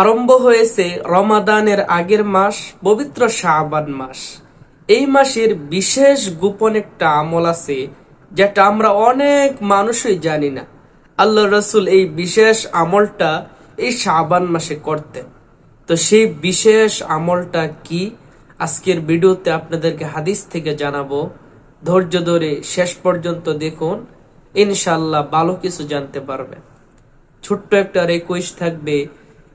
আরম্ভ হয়েছে রমাদানের আগের মাস, পবিত্র শাবান মাস। এই মাসের বিশেষ গোপন একটা আমল আছে, যেটা আমরা অনেক মানুষই জানি না। আল্লাহ রসুল এই বিশেষ আমলটা এই শাবান মাসে করতেন। তো সেই বিশেষ আমলটা কি? আজকের ভিডিওতে আপনাদেরকে হাদিস থেকে জানাব। ধৈর্য ধরে শেষ পর্যন্ত দেখুন ইনশাল্লাহ ভালো কিছু জানতে পারবেন। ছোট্ট একটা রিকোয়েস্ট থাকবে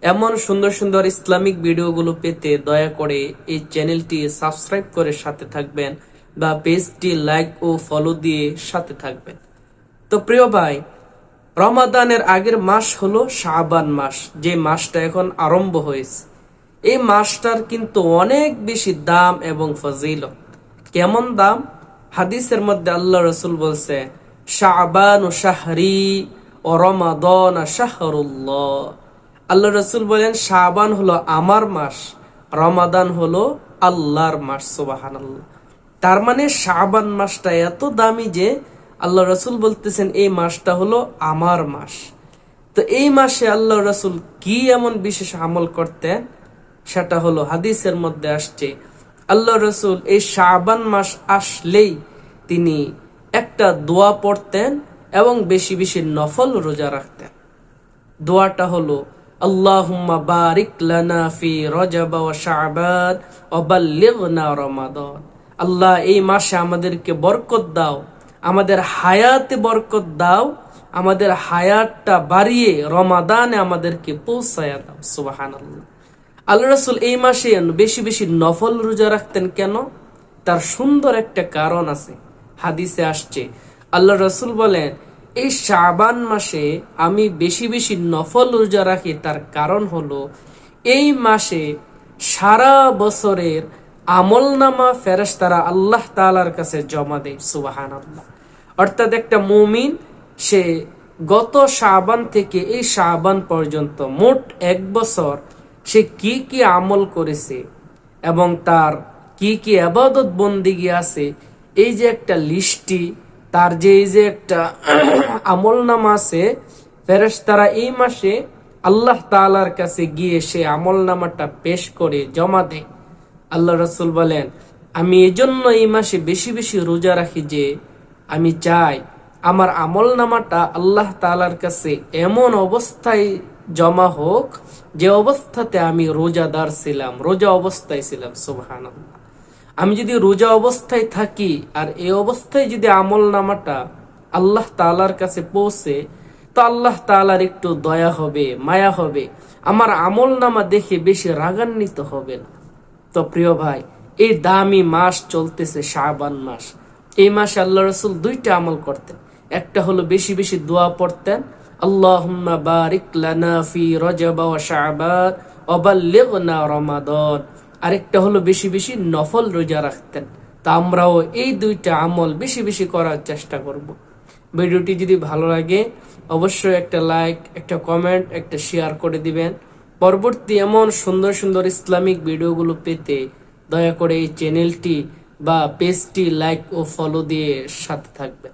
এমন সুন্দর সুন্দর ইসলামিক ভিডিওগুলো পেতে দয়া করে এই চ্যানেলটি সাবস্ক্রাইব করে সাথে থাকবেন বা পেজটি লাইক ও ফলো দিয়ে সাথে থাকবেন। তো প্রিয় ভাই, রমাদানের আগের মাস হলো শাবান মাস, যে মাসটা এখন আরম্ভ হয়েছে। এই মাসটার কিন্তু অনেক বেশি দাম এবং ফজিলত। কেমন দাম? হাদিসের মধ্যে আল্লাহ রসুল বলছে শাহবান ও শাহরি ও রমাদন শাহরুল্লাহ। আল্লাহ রসুল বলেন, শাবান হলো আমার মাস, রমাদান হলো আল্লাহর মাস সুবাহান আল্লাহ তার মানে শাবান মাসটা এত দামি যে আল্লাহ রসুল বলতেছেন, এই মাসটা হলো আমার মাস। তো এই মাসে আল্লাহ রসুল কি এমন বিশেষ আমল করতেন? সেটা হলো হাদিসের মধ্যে আসছে, আল্লাহ রসুল এই শাবান মাস আসলেই তিনি একটা দোয়া পড়তেন এবং বেশি বেশি নফল রোজা রাখতেন। দোয়াটা হলো আল্লাহুম্মা বারিক লানা ফি রজব ওয়া শাবান ওয়া রমাদান। আল্লাহ এই মাসে আমাদেরকে বরকত দাও, আমাদের হায়াতে বরকত দাও, আমাদের হায়াতটা বাড়িয়ে রমাদানে আমাদেরকে পৌঁছায়া দাও, সুবহানাল্লাহ। আল্লাহ রাসূল এই মাসে বেশি বেশি নফল রোজা রাখতেন কেন? তার সুন্দর একটা কারণ আছে। হাদিসে আসছে, আল্লাহ রসুল বলেন এই শাবান মাসে আমি বেশি বেশি নফল রোজা রাখি, তার কারণ হলো এই মাসে সারা বছরের আমল নামা ফেরেশতারা আল্লাহ তালার কাছে জমা দেয় সুবাহান আল্লাহ অর্থাৎ একটা মুমিন, সে গত শাবান থেকে এই শাবান পর্যন্ত মোট এক বছর সে কি কি আমল করেছে এবং তার কি কি আবাদত বন্দিগি আছে, এই যে একটা লিস্টি তার যে এই যে একটা আমল নামা আছে ফেরেস তারা এই মাসে আল্লাহ তালার কাছে গিয়ে সে আমল নামাটা পেশ করে, জমা দেয়। আল্লাহ রসুল বলেন, আমি এজন্য এই মাসে বেশি বেশি রোজা রাখি যে, আমি চাই আমার আমল নামাটা আল্লাহ তালার কাছে এমন অবস্থায় জমা হোক, যে অবস্থাতে আমি রোজাদার ছিলাম, রোজা অবস্থায় ছিলাম সুবহান আমি যদি রোজা অবস্থায় থাকি আর এই অবস্থায় যদি আমল নামাটা আল্লাহ তালার কাছে পৌঁছে, তো আল্লাহ তালার একটু দয়া হবে, মায়া হবে। আমার আমল নামা দেখে বেশি রাগান্বিত হবে না। তো প্রিয় ভাই, এই দামি মাস চলতেছে শাহবান মাস। এই মাসে আল্লাহ রসুল দুইটা আমল করতেন। একটা হলো বেশি বেশি দোয়া পড়তেন, আল্লাহুম্মা বারিক লানা ফি রজব ওয়া আরেকটা হলো বেশি বেশি নফল রোজা রাখতেন। তা আমরাও এই দুইটা আমল বেশি বেশি করার চেষ্টা করব। ভিডিওটি যদি ভালো লাগে, অবশ্যই একটা লাইক, একটা কমেন্ট, একটা শেয়ার করে দিবেন। পরবর্তী এমন সুন্দর সুন্দর ইসলামিক ভিডিওগুলো পেতে দয়া করে এই চ্যানেলটি বা পেজটি লাইক ও ফলো দিয়ে সাথে থাকবেন।